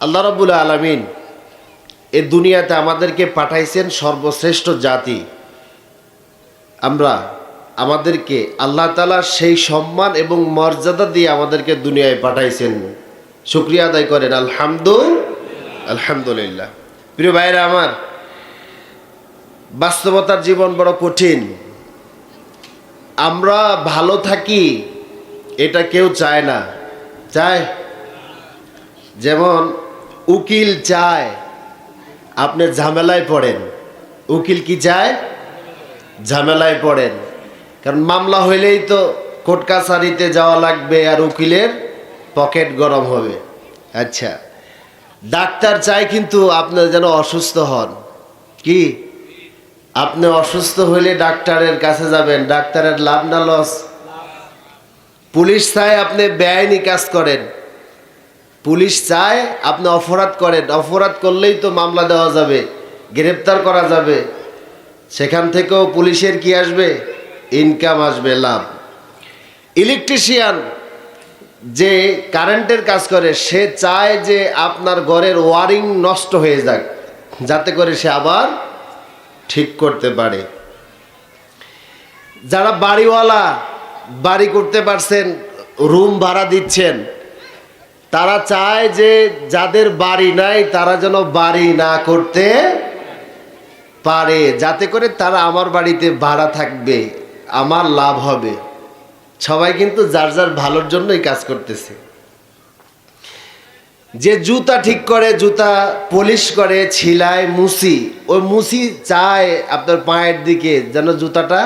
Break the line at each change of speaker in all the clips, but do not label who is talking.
আল্লাহ রবুল আলমিন এ দুনিয়াতে আমাদেরকে পাঠাইছেন সর্বশ্রেষ্ঠ জাতি। আমরা আমাদেরকে আল্লাহ তালা সেই সম্মান এবং মর্যাদা দিয়ে আমাদেরকে দুনিয়ায় পাঠাইছেন। শুক্রিয়া আদায় করেন। আলহামদু আলহামদুলিল্লাহ। প্রিয় ভাইরা আমার, বাস্তবতার জীবন বড় কঠিন। আমরা ভালো থাকি, এটা কেউ চায় না। চায়? যেমন উকিল চায়, আপনি ঝামেলায় পড়েন। উকিল কি চায়? ঝামেলায় পড়েন। কারণ মামলা হইলেই তো কোর্ট কাছারিতে যাওয়া লাগবে আর উকিলের পকেট গরম হবে। আচ্ছা ডাক্তার চায় কিন্তু আপনি যেন অসুস্থ হন। কি? আপনি অসুস্থ হইলে ডাক্তারের কাছে যাবেন, ডাক্তারের লাভ না লস? পুলিশ চায় আপনি বেআইনি কাজ করেন। পুলিশ চায়, আপনি অপরাধ করেন। অপরাধ করলেই তো মামলা দেওয়া যাবে, গ্রেপ্তার করা যাবে। সেখান থেকেও পুলিশের কি আসবে? ইনকাম আসবে, লাভ। ইলেকট্রিশিয়ান যে কারেন্টের কাজ করে, সে চায় যে আপনার ঘরের ওয়ারিং নষ্ট হয়ে যাক, যাতে করে সে আবার ঠিক করতে পারে। যারা বাড়িওয়ালা, বাড়ি করতে পারছেন, রুম ভাড়া দিচ্ছেন তারা চায় যে যাদের বাড়ি নাই, তারা যেন বাড়ি না করতে পারে, যাতে করে তারা আমার বাড়িতে ভাড়া থাকবে, আমার লাভ হবে। সবাই কিন্তু যার যার ভালোর জন্যই কাজ করতেছে। যে জুতা ঠিক করে, জুতা পলিশ করে, ছিলায় মুসি ওই মুসি চায় আপনার পায়ের দিকে যেন জুতাটা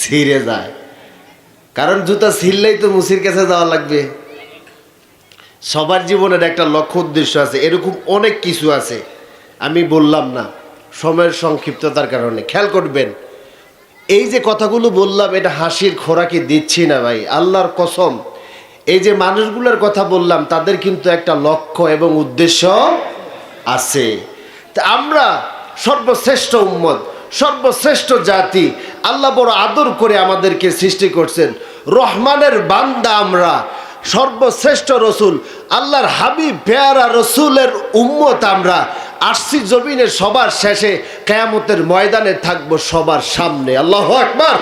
ছিঁড়ে যায়। কারণ জুতা ছিঁড়লেই তো মুসির কাছে যাওয়া লাগবে। সবার জীবনের একটা লক্ষ্য উদ্দেশ্য আছে, এরকম অনেক কিছু আছে। আমি বললাম না, সময়ের সংক্ষিপ্ততার কারণে। খেয়াল করবেন, এই যে কথাগুলো বললাম, এটা হাসির খোরাকি দিচ্ছি না ভাই, আল্লাহর কসম। এই যে মানুষগুলোর কথা বললাম, তাদের কিন্তু একটা লক্ষ্য এবং উদ্দেশ্য আছে। তা আমরা সর্বশ্রেষ্ঠ উম্মত, সর্বশ্রেষ্ঠ জাতি, আল্লাহ বড় আদর করে আমাদেরকে সৃষ্টি করছেন। রহমানের বান্দা আমরা, সর্বশ্রেষ্ঠ রসুল আল্লাহর হাবিব, পেয়ারা রসুলের উম্মত আমরা। আসছি জমিনের সবার শেষে, কেয়ামতের ময়দানে থাকব সবার সামনে। আল্লাহ একবার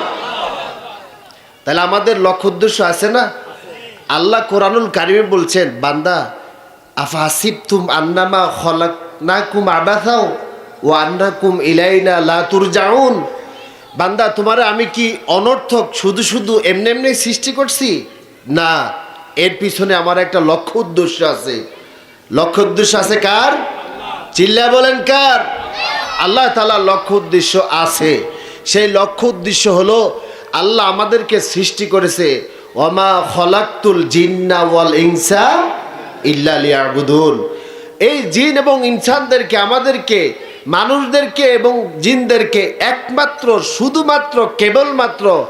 তাহলে আমাদের লক্ষ্য উদ্দেশ্য আছে না? আল্লাহ কোরআনুল কারিমে বলছেন, বান্দা আফা তুম আন্নামা খলাক না কুম আবাথাও ও আন্না কুম ইলাইনা লাতুর তুরজাউন। বান্দা, তোমার আমি কি অনর্থক শুধু শুধু এমনি এমনি সৃষ্টি করছি? না। এর পিছনে আমার একটা লক্ষ্য উদ্দেশ্য আছে। লক্ষ্য উদ্দেশ্য আছে কার? চিল্লা বলেন কার? আল্লাহ তালার লক্ষ্য উদ্দেশ্য আছে। সেই লক্ষ্য উদ্দেশ্য হলো আল্লাহ আমাদেরকে সৃষ্টি করেছে, ওমা খলাক্তুল জিন্না ওয়াল ইনসা ইল্লা লিয়াবুদুন। এই জিন এবং ইনসানদেরকে, আমাদেরকে, মানুষদেরকে এবং জিনদেরকে একমাত্র, শুধুমাত্র, কেবলমাত্র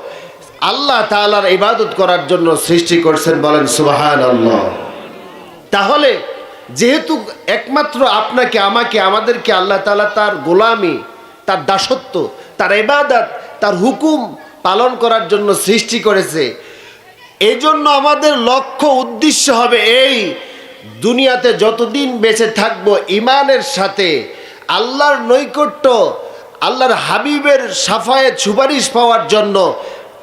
আল্লাহ তাআলার ইবাদত করার জন্য সৃষ্টি করছেন বলেন সুবাহান আল্লাহ তাহলে যেহেতু একমাত্র আপনাকে, আমাকে, আমাদেরকে আল্লাহ তালা তার গোলামি, তার দাসত্ব, তার ইবাদত, তার হুকুম পালন করার জন্য সৃষ্টি করেছে এই জন্য আমাদের লক্ষ্য, উদ্দেশ্য হবে এই, দুনিয়াতে যতদিন বেঁচে থাকব ইমানের সাথে, আল্লাহর নৈকট্য, আল্লাহর হাবিবের সাফায়ে সুপারিশ পাওয়ার জন্য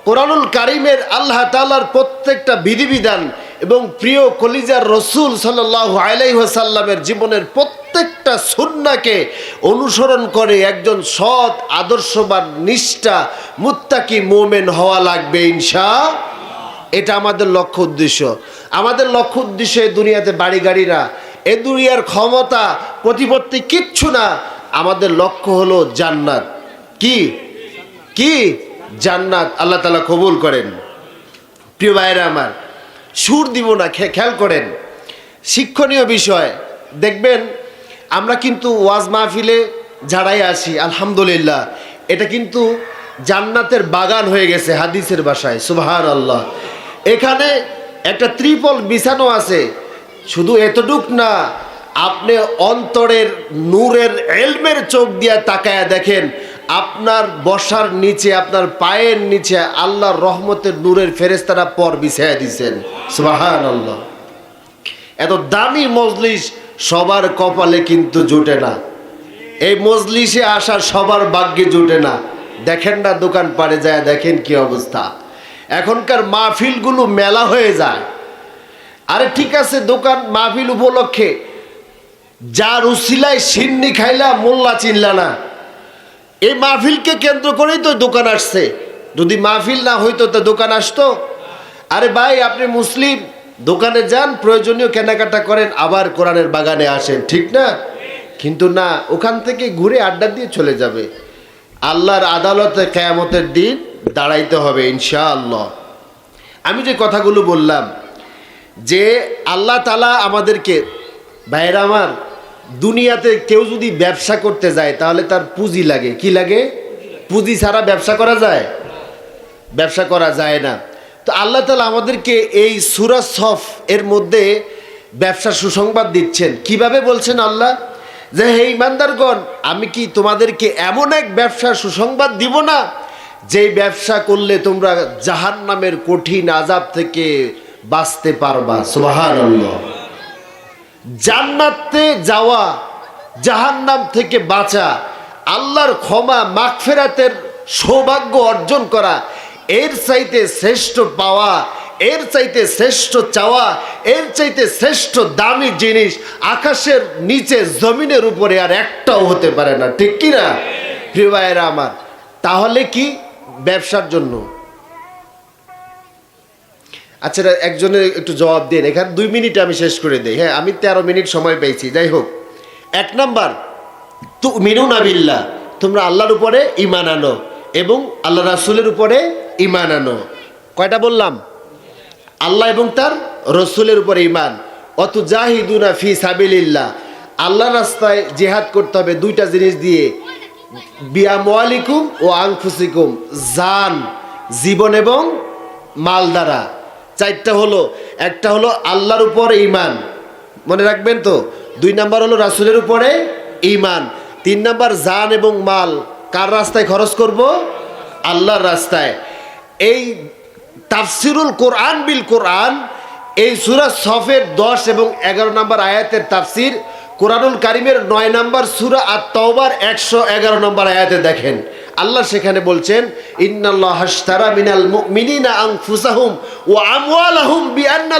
কোরআনুল কারিমের আল্লাহ তাআলার প্রত্যেকটা বিধিবিধান এবং প্রিয় কলিজার রসুল সাল্লাহ আলাইসাল্লামের জীবনের প্রত্যেকটা সুন্নাকে অনুসরণ করে একজন সৎ, আদর্শবান, নিষ্ঠা, মুত্তাকি মোমেন হওয়া লাগবে ইনশা এটা আমাদের লক্ষ্য উদ্দেশ্য। আমাদের লক্ষ্য উদ্দেশ্য দুনিয়াতে বাড়ি গাড়ি না এ দুনিয়ার ক্ষমতা, প্রতিপত্তি কিচ্ছু না। আমাদের লক্ষ্য হলো জান্নাত। কি? কি? জান্নাত আল্লাহ তালা কবুল করেন। প্রিয় ভাইরা আমার, সুর দিব না খেয়াল করেন। শিক্ষণীয় বিষয়, দেখবেন আমরা কিন্তু ওয়াজ মাহফিলে যারাই আসি আলহামদুলিল্লাহ, এটা কিন্তু জান্নাতের বাগান হয়ে গেছে হাদিসের বাসায় সুবাহার আল্লাহ এখানে একটা ত্রিপল বিছানো আছে, শুধু এতটুক না, আপনি অন্তরের নূরের এলমের চোখ দিয়ে তাকায়া দেখেন আপনার বসার নিচে, আপনার পায়ের নিচে আল্লাহর রহমতের নূরের ফেরেস্তারা পর বিছাইয়া দিছেন সুবাহান আল্লাহ এত দামি মজলিস সবার কপালে কিন্তু জুটে না। এই মজলিসে আসা সবার ভাগ্যে জুটে না। দেখেন না দোকান পাড়ে যায়, দেখেন কি অবস্থা। এখনকার মাহফিলগুলো মেলা হয়ে যায়। আরে ঠিক আছে, দোকান মাহফিল উপলক্ষে যার উসিলায় সিন্নি খাইলা মোল্লা চিনলা না। এই মাহফিলকে কেন্দ্র করেই তো দোকান আসছে। যদি মাহফিল না হইতো তো দোকান আসতো। আরে ভাই, আপনি মুসলিম, দোকানে যান, প্রয়োজনীয় কেনাকাটা করেন, আবার কোরআনের বাগানে আসেন, ঠিক না? কিন্তু না, ওখান থেকে ঘুরে আড্ডা দিয়ে চলে যাবে। আল্লাহর আদালতে কেয়ামতের দিন দাঁড়াইতে হবে, ইনশাআল্লাহ। আমি যে কথাগুলো বললাম, যে আল্লাহ তালা আমাদেরকে ভাইরা আমার দুনিয়াতে কেউ যদি ব্যবসা করতে যায়, তাহলে তার পুঁজি লাগে। কি লাগে? পুঁজি ছাড়া ব্যবসা করা যায়? ব্যবসা করা যায় না। তো আল্লাহ তালা আমাদেরকে এই সুরা সফ এর মধ্যে ব্যবসার সুসংবাদ দিচ্ছেন। কীভাবে বলছেন আল্লাহ? যে, হে ইমানদারগণ আমি কি তোমাদেরকে এমন এক ব্যবসার সুসংবাদ দিব না যেই ব্যবসা করলে তোমরা জাহান নামের কঠিন আজাব থেকে বাঁচতে পারবা? সুবাহান জান্নাতে যাওয়া, জাহান্নাম থেকে বাঁচা, আল্লাহর ক্ষমা, মাগফেরাতের সৌভাগ্য অর্জন করা, এর চাইতে শ্রেষ্ঠ পাওয়া, এর চাইতে শ্রেষ্ঠ চাওয়া, এর চাইতে শ্রেষ্ঠ দামি জিনিস আকাশের নিচে, জমিনের উপরে আর একটাও হতে পারে না। ঠিক কি না? প্রিয় আমার, তাহলে কি? ব্যবসার জন্য। আচ্ছা একজনের একটু জবাব দিন। এখানে দুই মিনিট আমি শেষ করে দিই। হ্যাঁ আমি তেরো মিনিট সময় পেয়েছি। যাই হোক, এক নাম্বার তু মিনুন আবিল্লা তোমরা আল্লাহর উপরে ইমান আনো এবং আল্লাহ রাসুলের উপরে ইমান আনো। কয়টা বললাম? আল্লাহ এবং তার রসুলের উপরে ইমান অত জাহিদুনা ফি সাবিলিল্লাহ আল্লাহ রাস্তায় জেহাদ করতে হবে দুইটা জিনিস দিয়ে। বিয়ামালিকুম ও আংফুসিকুম জান, জীবন এবং মাল দ্বারা। চারটা হলো, একটা হলো আল্লাহর উপরে ইমান মনে রাখবেন তো? দুই নাম্বার হলো রাসুলের উপরে ইমান তিন নাম্বার জান এবং মাল। কার রাস্তায় খরচ করব? আল্লাহর রাস্তায়। এই তাফসিরুল কোরআন বিল কোরআন, এই সুরা সফের দশ এবং এগারো নাম্বার আয়াতের তাফসির, কোরআনুল কারিমের নয় নম্বর সুরা আর তওবার একশো এগারো নম্বর আয়াতে দেখেন। আল্লাহ সেখানে বলছেন, ইন্নাল্লাহ মিনাল মুমিনিনা আনফুসাহুম ওয়া আমওয়ালাহুম বিআন্না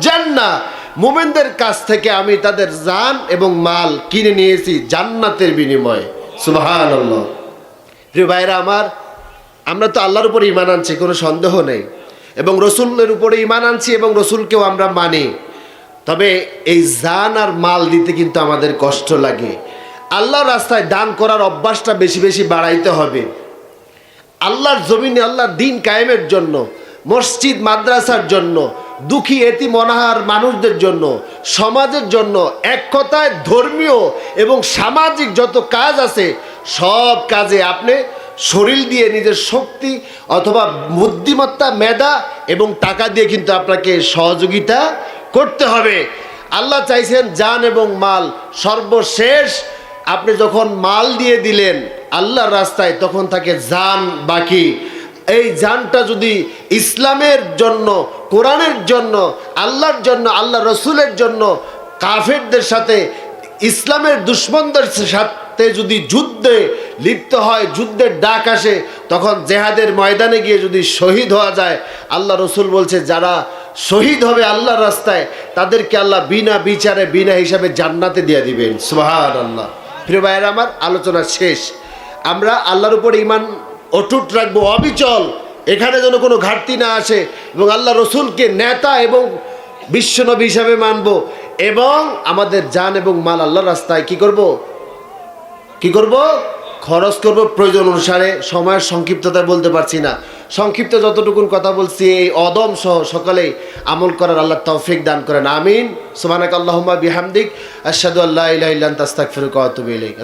জান্নাহ। মুমিনদের কাছ থেকে আমি তাদের জান এবং মাল কিনে নিয়েছি জান্নাতের বিনিময়ে। সুবহানাল্লাহ। প্রিয় ভাইরা আমার, আমরা তো আল্লাহর উপরে ইমান আনছি, কোনো সন্দেহ নেই। এবং রসুলের উপরে ইমান আনছি এবং রসুলকেও আমরা মানি। তবে এই জান আর মাল দিতে কিন্তু আমাদের কষ্ট লাগে। আল্লাহর রাস্তায় দান করার অভ্যাসটা বেশি বেশি বাড়াইতে হবে। আল্লাহর জমিনে আল্লাহর দিন কায়েমের জন্য, মসজিদ, মাদ্রাসার জন্য, দুঃখী এতি মনাহার মানুষদের জন্য, সমাজের জন্য এক কথায় ধর্মীয় এবং সামাজিক যত কাজ আছে, সব কাজে আপনি শরীর দিয়ে নিজের শক্তি অথবা বুদ্ধিমত্তা, মেধা এবং টাকা দিয়ে কিন্তু আপনাকে সহযোগিতা করতে হবে। আল্লাহ চাইছেন জান এবং মাল সর্বশেষ আপনি যখন মাল দিয়ে দিলেন আল্লাহর রাস্তায়, তখন থাকে জান বাকি। এই জানটা যদি ইসলামের জন্য, কোরআনের জন্য, আল্লাহর জন্য, আল্লাহ রসুলের জন্য, কাফেরদের সাথে, ইসলামের দুশ্মনদের সাথে যদি যুদ্ধে লিপ্ত হয়, যুদ্ধের ডাক আসে, তখন জেহাদের ময়দানে গিয়ে যদি শহীদ হওয়া যায়, আল্লাহ রসুল বলছে, যারা শহীদ হবে আল্লাহর রাস্তায়, তাদেরকে আল্লাহ বিনা বিচারে, বিনা হিসাবে জান্নাতে দিয়ে দিবেন। সুহান আল্লাহ প্রিয় ভাইয়ের, আমার আলোচনা শেষ। আমরা আল্লাহর উপর ইমান অটুট রাখব, অবিচল। এখানে যেন কোনো ঘাটতি না আসে এবং আল্লাহ রসুলকে নেতা এবং বিশ্বনবী হিসাবে মানব এবং আমাদের জান এবং মাল আল্লাহর রাস্তায় কি করব? কি করব? খরচ করব প্রয়োজন অনুসারে। সময়ের সংক্ষিপ্ততা বলতে পারছি না। সংক্ষিপ্ত যতটুকুন কথা বলছি, এই অদম সহ সকালে আমল করার আল্লাহ তৌফিক দান করেন। আমিন। সুবহানাক আল্লাহ বিহামদিক। আসাদু আল্লাহ ইলাহা ইল্লা তাস্তাক ফিরুক ইলাইক।